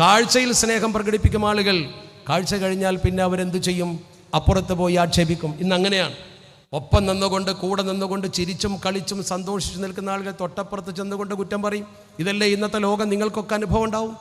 കാഴ്ചയിൽ സ്നേഹം പ്രകടിപ്പിക്കും ആളുകൾ. കാഴ്ച കഴിഞ്ഞാൽ പിന്നെ അവരെന്ത് ചെയ്യും? അപ്പുറത്ത് പോയി ആക്ഷേപിക്കും. ഇന്ന് അങ്ങനെയാണ്. ഒപ്പം നിന്നുകൊണ്ട് കൂടെ നിന്നുകൊണ്ട് ചിരിച്ചും കളിച്ചും സന്തോഷിച്ച് നിൽക്കുന്ന ആളുകൾ തൊട്ടപ്പുറത്ത് ചെന്നുകൊണ്ട് കുറ്റം പറയും. ഇതല്ലേ ഇന്നത്തെ ലോകം? നിങ്ങൾക്കൊക്കെ അനുഭവം ഉണ്ടാവും.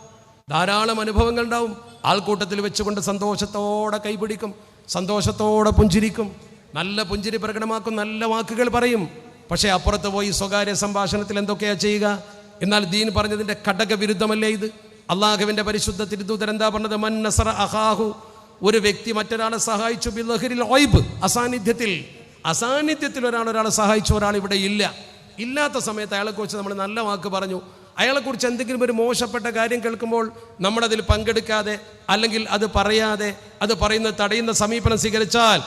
ധാരാളം അനുഭവങ്ങൾ ഉണ്ടാവും. ആൾക്കൂട്ടത്തിൽ വെച്ചുകൊണ്ട് സന്തോഷത്തോടെ കൈപിടിക്കും. സന്തോഷത്തോടെ പുഞ്ചിരിക്കും. നല്ല പുഞ്ചിരി പ്രകടമാക്കും. നല്ല വാക്കുകൾ പറയും. പക്ഷേ അപ്പുറത്ത് പോയി സ്വകാര്യ സംഭാഷണത്തിൽ എന്തൊക്കെയാണ് ചെയ്യുക? എന്നാൽ ദീൻ പറഞ്ഞതിന്റെ ഘടക വിരുദ്ധമല്ലേ ഇത്? അള്ളാഹുവിന്റെ പരിശുദ്ധ തിരുദൂതൻ എന്താ പറഞ്ഞത്? മൻ നസറ അഹാഹു ഒരു വ്യക്തി മറ്റൊരാളെ സഹായിച്ചു ബില്ലഹിരിൽ ഒയ്ബ്. അസാന്നിധ്യത്തിൽ. അസാന്നിധ്യത്തിൽ ഒരാൾ ഒരാളെ സഹായിച്ച ഒരാൾ ഇവിടെ ഇല്ല. ഇല്ലാത്ത സമയത്ത് അയാളെക്കുറിച്ച് നമ്മൾ നല്ല വാക്ക് പറഞ്ഞു. അയാളെക്കുറിച്ച് എന്തെങ്കിലും ഒരു മോശപ്പെട്ട കാര്യം കേൾക്കുമ്പോൾ നമ്മളതിൽ പങ്കെടുക്കാതെ അല്ലെങ്കിൽ അത് പറയാതെ അത് പറയുന്ന തടയുന്ന സമീപനം സ്വീകരിച്ചാൽ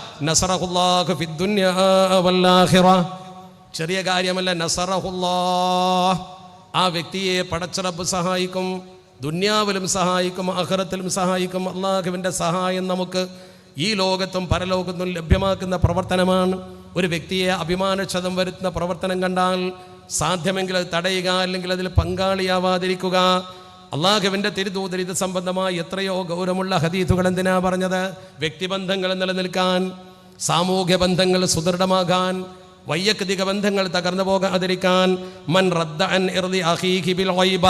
ചെറിയ കാര്യമല്ല നസറഹുല്ലാ ആ വ്യക്തിയെ പടച്ചറബ് സഹായിക്കും. ദുന്യാവിലും സഹായിക്കും അഹ്റത്തിലും സഹായിക്കും. അള്ളാഹുവിന്റെ സഹായം നമുക്ക് ഈ ലോകത്തും പരലോകത്തും ലഭ്യമാക്കുന്ന പ്രവർത്തനമാണ്. ഒരു വ്യക്തിയെ അഭിമാനക്ഷതം വരുത്തുന്ന പ്രവർത്തനം കണ്ടാൽ സാധ്യമെങ്കിൽ അത് തടയുക അല്ലെങ്കിൽ അതിൽ പങ്കാളിയാവാതിരിക്കുക. അള്ളാഹുവിന്റെ തിരുദൂതർ ഇത് സംബന്ധമായി എത്രയോ ഗൗരവമുള്ള ഹദീത്തുകൾ എന്തിനാ പറഞ്ഞത്? വ്യക്തിബന്ധങ്ങൾ നിലനിൽക്കാൻ സാമൂഹ്യ ബന്ധങ്ങൾ സുദൃഢമാകാൻ വൈയക്തിക ബന്ധങ്ങൾ തകർന്നു പോകാതിരിക്കാൻ. മൻ റദ്ദ അൻ ഇർദി അഖീഹി ബിൽ ഗൈബ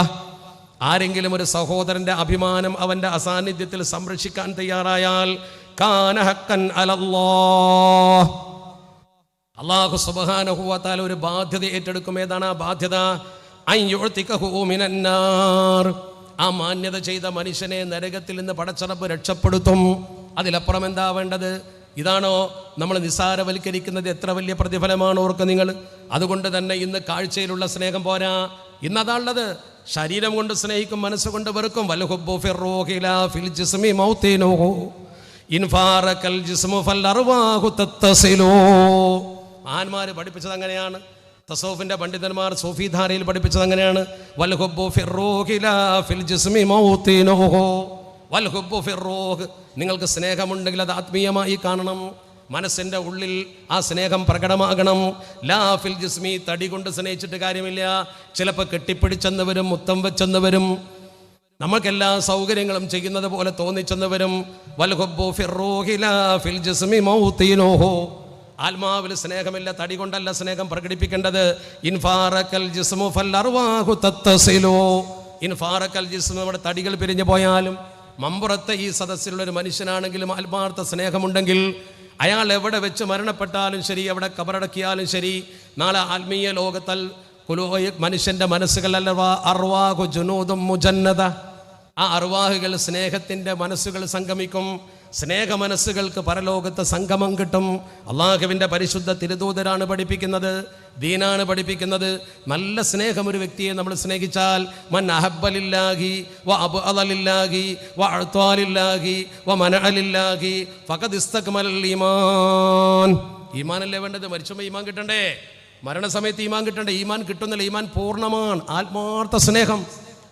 ആരെങ്കിലും ഒരു സഹോദരന്റെ അഭിമാനം അവന്റെ അസാന്നിധ്യത്തിൽ സംരക്ഷിക്കാൻ തയ്യാറായാൽ കാനഹക്കൻ അലല്ലോ അള്ളാഹു സുബാനഹുവത്താൽ ഒരു ബാധ്യത ഏറ്റെടുക്കും. ഏതാണ് ആ ബാധ്യത? ആ മാന്യത ചെയ്ത മനുഷ്യനെ നരകത്തിൽ നിന്ന് പടച്ചറപ്പ് രക്ഷപ്പെടുത്തും. അതിലപ്പുറം എന്താ വേണ്ടത്? ഇതാണോ? നമ്മൾ നിസ്സാരവൽക്കരിക്കുന്നത് എത്ര വലിയ പ്രതിഫലമാണ് ഓർക്ക് നിങ്ങൾ? അതുകൊണ്ട് തന്നെ ഇന്ന് കാഴ്ചയിലുള്ള സ്നേഹം പോരാ. ഇന്ന് അതാണുള്ളത് ശരീരം കൊണ്ട് സ്നേഹിക്കും മനസ്സുകൊണ്ട് വെറുക്കും. മഹാന്മാര് പഠിപ്പിച്ചത് അങ്ങനെയാണ്. തസോഫിന്റെ പണ്ഡിതന്മാർ സൂഫിധാരയിൽ പഠിപ്പിച്ചത് അങ്ങനെയാണ്. നിങ്ങൾക്ക് സ്നേഹമുണ്ടെങ്കിൽ അത് ആത്മീയമായി കാണണം. മനസ്സിന്റെ ഉള്ളിൽ ആ സ്നേഹം പ്രകടമാകണം. ലാ ഫിൽ ജിസ്മി തടി കൊണ്ട് സ്നേഹിച്ചിട്ട് കാര്യമില്ല. ചിലപ്പോൾ കെട്ടിപ്പിടിച്ചെന്ന് വരും മുത്തം വെച്ചെന്ന് വരും നമുക്കെല്ലാ സൗകര്യങ്ങളും ചെയ്യുന്നത് പോലെ തോന്നിച്ചെന്ന് വരും ആത്മാവിൽ സ്നേഹമില്ല തടി കൊണ്ടല്ല സ്നേഹം പ്രകടിപ്പിക്കേണ്ടത്. ഇൻഫാറക്കൽ ജിസ്മു ഫല്ലർവാഹു തത്തസിലു. ഇൻഫാറക്കൽ ജിസ്മു നമ്മുടെ തടികൾ പിരിഞ്ഞു പോയാലും മമ്പുറത്തെ ഈ സദസ്സിലുള്ള ഒരു മനുഷ്യനാണെങ്കിലും ആത്മാർത്ഥ സ്നേഹമുണ്ടെങ്കിൽ അയാൾ എവിടെ വെച്ച് മരണപ്പെട്ടാലും ശരി എവിടെ കബറടക്കിയാലും ശരി നാളെ ആത്മീയ ലോകത്തൽ മനുഷ്യന്റെ മനസ്സുകൾ അല്ലവാ അർവാഹു ജുനൂദും മുജന്നത. ആ അർവാഹുകൾ സ്നേഹത്തിന്റെ മനസ്സുകൾ സംഗമിക്കും. സ്നേഹ മനസ്സുകൾക്ക് പരലോകത്ത് സംഗമം കിട്ടും. അള്ളാഹുവിന്റെ പരിശുദ്ധ തിരുദൂതരാണ് പഠിപ്പിക്കുന്നത്. ദീനാണ് പഠിപ്പിക്കുന്നത്. നല്ല സ്നേഹം ഒരു വ്യക്തിയെ നമ്മൾ സ്നേഹിച്ചാൽ മൻ അഹബലില്ലാഹി വ അബ് അലില്ലാഹി വ അഴ്ത്വാലില്ലാഹി വ മനഅലില്ലാഹി ഫഖദ് ഇസ്തക്മൽ ഈമാൻ ഈമാനല്ലേ വേണ്ടത്? മരിച്ചുമ്പോൾ ഈമാൻ കിട്ടണ്ടേ? മരണസമയത്ത് ഈമാൻ കിട്ടണ്ടേ? ഈമാൻ കിട്ടുന്നില്ല. ഈമാൻ പൂർണമാണ്. ആത്മാർത്ഥ സ്നേഹം.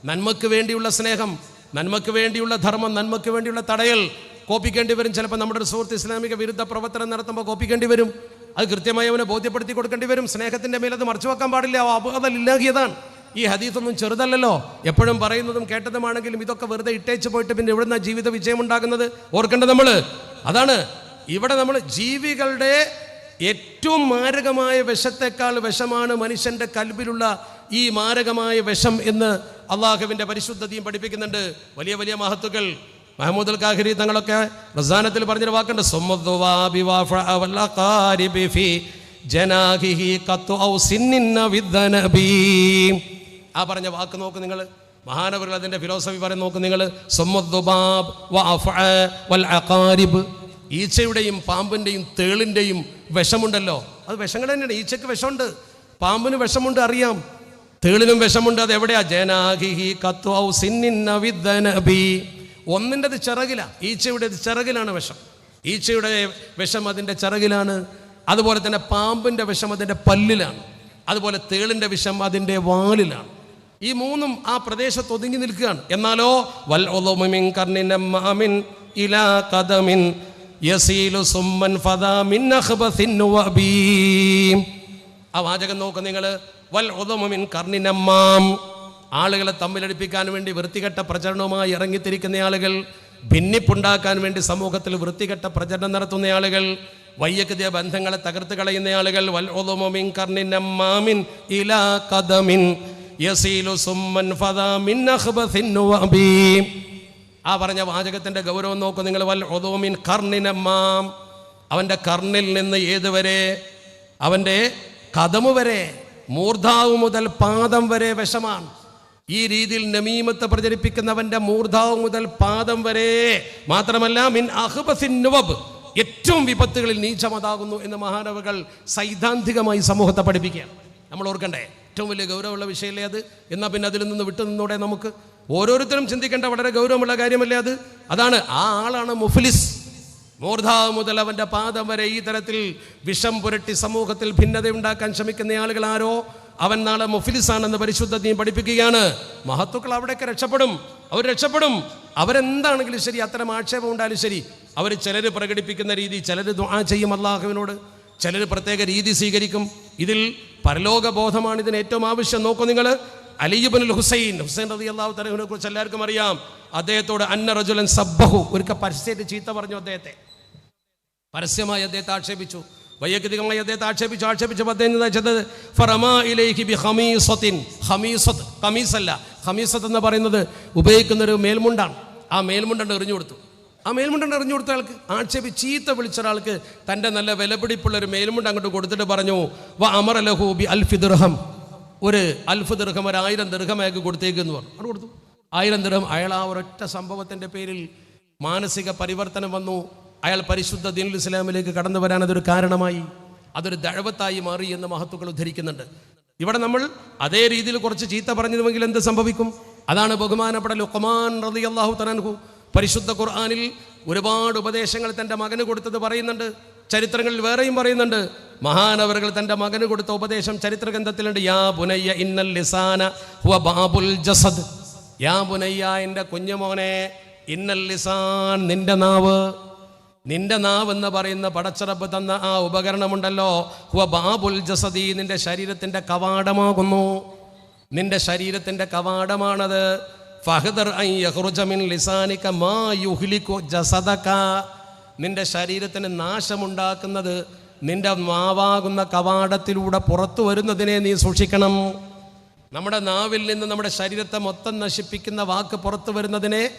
നന്മക്ക് വേണ്ടിയുള്ള സ്നേഹം. നന്മക്ക് വേണ്ടിയുള്ള ധർമ്മം. നന്മക്ക് വേണ്ടിയുള്ള തടയൽ. കോപ്പിക്കേണ്ടി വരും. ചിലപ്പോൾ നമ്മുടെ ഒരു സുഹൃത്ത് ഇസ്ലാമിക വിരുദ്ധ പ്രവർത്തനം നടത്തുമ്പോൾ കോപ്പിക്കേണ്ടി വരും. അത് കൃത്യമായി അവനെ ബോധ്യപ്പെടുത്തി കൊടുക്കേണ്ടി വരും. സ്നേഹത്തിന്റെ മേലത് മറച്ചു വെക്കാൻ പാടില്ല. അപകടമില്ലാകിയതാണ് ഈ ഹദീസൊന്നും ചെറുതല്ലല്ലോ. എപ്പോഴും പറയുന്നതും കേട്ടതുമാണെങ്കിലും ഇതൊക്കെ വെറുതെ ഇട്ടേച്ച് പോയിട്ട് പിന്നെ എവിടുന്ന ജീവിത വിജയം ഉണ്ടാകുന്നത് ഓർക്കേണ്ടത് നമ്മൾ അതാണ്. ഇവിടെ നമ്മൾ ജീവികളുടെ ഏറ്റവും മാരകമായ വിഷത്തെക്കാൾ വിഷമാണ് മനുഷ്യന്റെ കൽബിലുള്ള ഈ മാരകമായ വിഷം എന്ന് അള്ളാഹുവിന്റെ പരിശുദ്ധതയും പഠിപ്പിക്കുന്നുണ്ട്. വലിയ വലിയ മഹത്തുക്കൾ. മഹമ്മൂദ് അൽ കാഹിരി തങ്ങളൊക്കെ റസാനത്തിൽ പറഞ്ഞൊരു വാക്കുണ്ട്. ആ പറഞ്ഞ വാക്ക് നോക്ക് നിങ്ങൾ മഹാനവറുകൾ അതിന്റെ ഫിലോസഫി പറയുന്ന നോക്ക് നിങ്ങൾ ഈച്ചയുടെയും പാമ്പിന്റെയും തേളിന്റെയും വിഷമുണ്ടല്ലോ. അത് വിഷങ്ങൾ തന്നെയാണ്. ഈച്ചയ്ക്ക് വിഷമുണ്ട്. പാമ്പിന് വിഷമുണ്ട് അറിയാം. തേളിനും വിഷമുണ്ട്. അത് എവിടെയാ ഔ വിദ്ദനബി. ഒന്നിന്റെത് ചിറകിലാണ് ഈച്ചയുടെ ചിറകിലാണ് വിഷം. ഈച്ചയുടെ വിഷം അതിന്റെ ചിറകിലാണ്. അതുപോലെ തന്നെ പാമ്പിന്റെ വിഷം അതിന്റെ പല്ലിലാണ്. അതുപോലെ തേളിന്റെ വിഷം അതിന്റെ വാലിലാണ്. ഈ മൂന്നും ആ പ്രദേശത്ത് ഒതുങ്ങി നിൽക്കുകയാണ്. എന്നാലോ വൽ ഇലാ യസീലു ആ വാചകം നോക്ക് നിങ്ങൾ വൽ ഉളുമിൻ കർണിനമ്മാം ആളുകളെ തമ്മിലടിപ്പിക്കാൻ വേണ്ടി വൃത്തികെട്ട പ്രചരണവുമായി ഇറങ്ങിത്തിരിക്കുന്ന ആളുകൾ ഭിന്നിപ്പുണ്ടാക്കാൻ വേണ്ടി സമൂഹത്തിൽ വൃത്തികെട്ട പ്രചരണം നടത്തുന്ന ആളുകൾ വൈയക്തിയ ബന്ധങ്ങളെ തകർത്ത് കളയുന്ന ആളുകൾ ആ പറഞ്ഞ വാചകത്തിന്റെ ഗൗരവം നോക്കൂ നിങ്ങൾ. വൽ ഒതോമിൻ കർണിനമ്മാം കർണിൽ നിന്ന് ഏതുവരെ? അവന്റെ കഥമു വരെ മൂർധാവ് മുതൽ പാദം വരെ വിഷമാണ്. ഈ രീതിയിൽ നമീമത്ത് പ്രചരിപ്പിക്കുന്നവന്റെ മൂർധാവ് മുതൽ പാദം വരെ മാത്രമല്ല മിൻ അഹ്ബസിൻ നുവബ് ഏറ്റവും വിപത്തുകളിൽ നീചമതാകുന്നു എന്ന് മഹാനവകൾ സൈദ്ധാന്തികമായി സമൂഹത്തെ പഠിപ്പിക്കുകയാണ്. നമ്മൾ ഓർക്കണ്ടേ ഏറ്റവും വലിയ ഗൗരവമുള്ള വിഷയമല്ലേ അത്? എന്നാൽ പിന്നെ അതിൽ നിന്ന് വിട്ടു നിന്നൂടെ നമുക്ക്? ഓരോരുത്തരും ചിന്തിക്കേണ്ട വളരെ ഗൗരവമുള്ള കാര്യമല്ലേ അത്? അതാണ് ആ ആളാണ് മുഫ്ലിസ്. മൂർധാവ് മുതൽ അവന്റെ പാദം വരെ ഈ തരത്തിൽ വിഷം പുരട്ടി സമൂഹത്തിൽ ഭിന്നത ഉണ്ടാക്കാൻ ശ്രമിക്കുന്ന ആളുകൾ ആരോ? അവൻ നാളെ മുഫിലിസാണെന്ന് പരിശുദ്ധ നീ പഠിപ്പിക്കുകയാണ്. മഹത്തുക്കൾ അവിടെയൊക്കെ രക്ഷപ്പെടും. അവർ രക്ഷപ്പെടും. അവരെന്താണെങ്കിലും ശരി അത്തരം ആക്ഷേപം ഉണ്ടായാലും ശരി അവർ ചിലർ പ്രകടിപ്പിക്കുന്ന രീതി ചിലർ ദുആ ചെയ്യും അള്ളാഹുവിനോട് ചിലർ പ്രത്യേക രീതി സ്വീകരിക്കും. ഇതിൽ പരലോകബോധമാണ് ഇതിന് ഏറ്റവും ആവശ്യം. നോക്കൂ നിങ്ങൾ അലിയുബൻ ഹുസൈൻ ഹുസൈൻ റതി അള്ളാഹു തലഹിനെ കുറിച്ച് എല്ലാവർക്കും അറിയാം. അദ്ദേഹത്തോട് അന്ന റജുലൻ സബ്ബഹു ഒരിക്കൽ പരസ്യമായിട്ട് ചീത്ത പറഞ്ഞു അദ്ദേഹത്തെ. പരസ്യമായി അദ്ദേഹത്തെ ആക്ഷേപിച്ചു. വൈയക്തികമായി അദ്ദേഹത്തെ ആക്ഷേപിച്ചു ആക്ഷേപിച്ചപ്പോൾ അദ്ദേഹം എന്താ ചെയ്തത് ഫറമാ ബി ഹമീസത്തിൻ ഹമീസത്ത് ഹമീസല്ല ഹമീസത്ത് എന്ന് പറയുന്നത് ഉപയോഗിക്കുന്ന ഒരു മേൽമുണ്ടാണ്. ആ മേൽമുണ്ടണ്ട് എറിഞ്ഞു കൊടുത്തു. ആ മേൽമുണ്ടണ്ട് എറിഞ്ഞു കൊടുത്ത ആൾക്ക് ആക്ഷേപി ചീത്ത വിളിച്ച ഒരാൾക്ക് തന്റെ നല്ല വിലപിടിപ്പുള്ള ഒരു മേൽമുണ്ട് അങ്ങോട്ട് കൊടുത്തിട്ട് പറഞ്ഞു വ അമർ ലഹു ബി അൽഫി ദിർഹം. ഒരു അൽഫ് ദീർഘം ഒരു ആയിരം ദീർഘം അയാൾക്ക് കൊടുത്തേക്കെന്ന് പറഞ്ഞു. അവിടെ കൊടുത്തു. ആയിരം ദീർഘം അയാൾ ആ ഒരൊറ്റ സംഭവത്തിന്റെ പേരിൽ മാനസിക പരിവർത്തനം വന്നു. അയാൾ പരിശുദ്ധ ദീനുൽ ഇസ്ലാമിലേക്ക് കടന്നു വരാൻ അതൊരു കാരണമായി അതൊരു ദഴവത്തായി മാറി എന്ന് മഹത്തുക്കൾ ഉദ്ധരിക്കുന്നുണ്ട്. ഇവിടെ നമ്മൾ അതേ രീതിയിൽ കുറച്ച് ചീത്ത പറഞ്ഞിരുമെങ്കിൽ എന്ത് സംഭവിക്കും? അതാണ് ബഹുമാനപ്പെട്ട ലുഖ്മാൻ റതി അള്ളാഹു തനൻഹു പരിശുദ്ധ ഖുർആാനിൽ ഒരുപാട് ഉപദേശങ്ങൾ തന്റെ മകന് കൊടുത്തത് പറയുന്നുണ്ട് ചരിത്രങ്ങളിൽ വേറെയും പറയുന്നുണ്ട്. മഹാനവറുകൾ തന്റെ മകന് കൊടുത്ത ഉപദേശം ചരിത്രഗ്രന്ഥത്തിലുണ്ട് യാ ബുനയ്യ ഇന്നൽ ലിസാന ഹുവ ബാബുൽ ജസദ്. യാ ബുനയ്യ എന്റെ കുഞ്ഞുമോനെ ഇന്നൽ ലിസാൻ നിന്റെ നാവ്. നിന്റെ നാവ് എന്ന് പറയുന്ന പടച്ചിറപ്പ് തന്ന ആ ഉപകരണമുണ്ടല്ലോ. ഹുവ ബാബുൽ ജസദി നിന്റെ ശരീരത്തിന്റെ കവാടമാകുന്നു. നിന്റെ ശരീരത്തിന്റെ കവാടമാണത്. ഫഹദർ ഐ യഹ്റുജ മിൻ ലിസാനിക മാ യുഹ്ലിക്കു ജസദക. നിന്റെ ശരീരത്തിന് നാശമുണ്ടാക്കുന്നത് നിന്റെ നാവാകുന്ന കവാടത്തിലൂടെ പുറത്തു വരുന്നതിനെ നീ സൂക്ഷിക്കണം. നമ്മുടെ നാവിൽ നിന്ന് നമ്മുടെ ശരീരത്തെ മൊത്തം നശിപ്പിക്കുന്ന വാക്ക് പുറത്തു വരുന്നതിനെ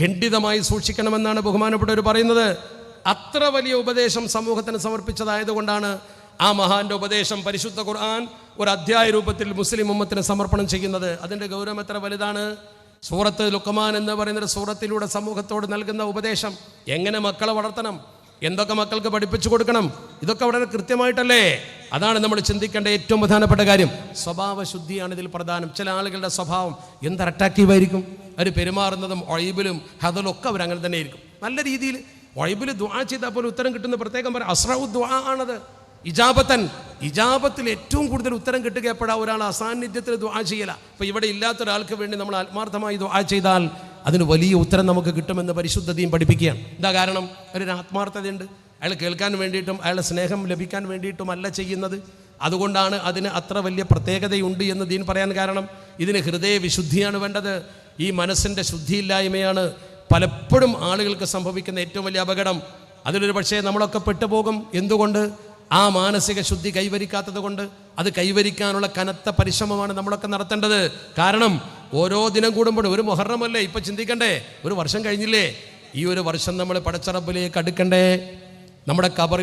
ഖണ്ഡിതമായി സൂക്ഷിക്കണമെന്നാണ് ബഹുമാനപ്പെട്ടവർ പറയുന്നത്. അത്ര വലിയ ഉപദേശം സമൂഹത്തിന് സമർപ്പിച്ചതായതുകൊണ്ടാണ് ആ മഹാന്റെ ഉപദേശം പരിശുദ്ധ ഖുർആൻ ഒരു അധ്യായ രൂപത്തിൽ മുസ്ലിം ഉമ്മത്തിന് സമർപ്പണം ചെയ്യുന്നത്. അതിന്റെ ഗൗരവം എത്ര വലുതാണ്? സൂറത്ത് ലുക്കമാൻ എന്ന് പറയുന്ന ഒരു സൂറത്തിലൂടെ സമൂഹത്തോട് നൽകുന്ന ഉപദേശം എങ്ങനെ മക്കളെ വളർത്തണം? എന്തൊക്കെ മക്കൾക്ക് പഠിപ്പിച്ചു കൊടുക്കണം? ഇതൊക്കെ വളരെ കൃത്യമായിട്ടല്ലേ? അതാണ് നമ്മൾ ചിന്തിക്കേണ്ട ഏറ്റവും പ്രധാനപ്പെട്ട കാര്യം. സ്വഭാവ ശുദ്ധിയാണ് ഇതിൽ പ്രധാനം. ചില ആളുകളുടെ സ്വഭാവം എന്ത് അട്രാക്റ്റീവായിരിക്കും അവർ പെരുമാറുന്നതും ഒഴിബിലും ഹതലും ഒക്കെ അവർ അങ്ങനെ തന്നെ ആയിരിക്കും. നല്ല രീതിയിൽ ഒഴിബിൽ ദുആ ചെയ്താൽ പോലെ ഉത്തരം കിട്ടുന്ന പ്രത്യേകം പറയാം അസ്രൗ ദുആ ആണത്. ഇജാബത്തൻ. ഇജാബത്തിൽ ഏറ്റവും കൂടുതൽ ഉത്തരം കിട്ടുക എപ്പോഴാ ഒരാൾ അസാന്നിധ്യത്തിൽ ദുആ ചെയ്യല. അപ്പോൾ ഇവിടെ ഇല്ലാത്ത ഒരാൾക്ക് വേണ്ടി നമ്മൾ ആത്മാർത്ഥമായി ദുആ ചെയ്താൽ അതിന് വലിയ ഉത്തരം നമുക്ക് കിട്ടുമെന്ന് പരിശുദ്ധതയും പഠിപ്പിക്കുകയാണ്. എന്താ കാരണം? ഒരു ആത്മാർത്ഥതയുണ്ട്. അയാൾ കേൾക്കാൻ വേണ്ടിയിട്ടും അയാളെ സ്നേഹം ലഭിക്കാൻ വേണ്ടിയിട്ടും അല്ല ചെയ്യുന്നത്. അതുകൊണ്ടാണ് അതിന് അത്ര വലിയ പ്രത്യേകതയുണ്ട് എന്ന് ദീൻ പറയാൻ കാരണം. ഇതിന് ഹൃദയ വിശുദ്ധിയാണ് വേണ്ടത്. ഈ മനസ്സിന്റെ ശുദ്ധിയില്ലായ്മയാണ് പലപ്പോഴും ആളുകൾക്ക് സംഭവിക്കുന്ന ഏറ്റവും വലിയ അപകടം അതിലൊരു പക്ഷേ നമ്മളൊക്കെ പെട്ടുപോകും. എന്തുകൊണ്ട്? ആ മാനസിക ശുദ്ധി കൈവരിക്കാത്തത് കൊണ്ട് അത് കൈവരിക്കാനുള്ള കനത്ത പരിശ്രമമാണ് നമ്മളൊക്കെ നടത്തേണ്ടത്. കാരണം ഓരോ ദിനം കൂടുമ്പോഴും ഒരു മൊഹറമല്ലേ? ഇപ്പം ചിന്തിക്കണ്ടേ ഒരു വർഷം കഴിഞ്ഞില്ലേ? ഈ ഒരു വർഷം നമ്മൾ പടച്ചറപ്പിലേക്ക് അടുക്കണ്ടേ? നമ്മുടെ കബറിൽ